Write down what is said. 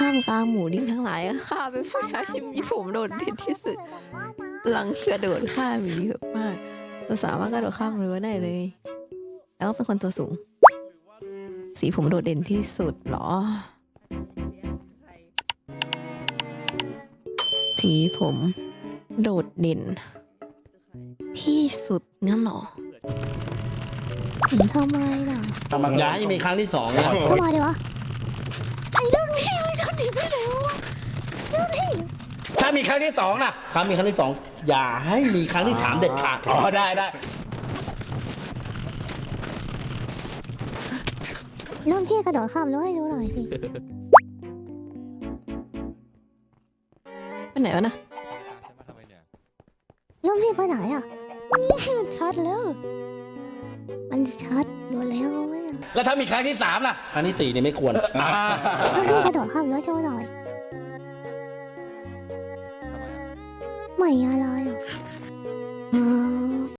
ท่ามกลางหมู่ดิ้งทั้งหลายข้าเป็นผู้ชายที่มีผมโดดเด่นที่สุดพลังกระโดดข้ามมีเยอะมากเราสามารถกระโดดข้ามรั้วได้เลย แล้วก็เป็นคนตัวสูง สีผมโดดเด่นที่สุดเหรอ สีผม โดดเด่น ที่สุดงั้นเหรอทำไมล่ะทำอย่าให้มีครั้งที่สองนะ ทำไมดีวะไอ้รุ่นพี่มันจะหนีไปไหนวะรุ่นพี่ ถ้ามีครั้งที่สองนะครั้งมีครั้งที่สองอย่าให้มีครั้งที่สามเด็ดขาดอ๋อได้ได้รุ่นพี่กระโดดข้ามรั้วให้ดูหน่อยสิไปไหนวะนะใช่ไหมทำไมเนี่ยรุ่นพี่ไปไหนอะมันชัดแล้ว มันชัดอยู่แล้วไหมอะแล้วถ้ามีครั้งที่สามล่ะ ครั้งที่สี่นี่ไม่ควรอ่ารุ่นพี่กระโดดข้ามรั้วโชว์หน่อย ทำไม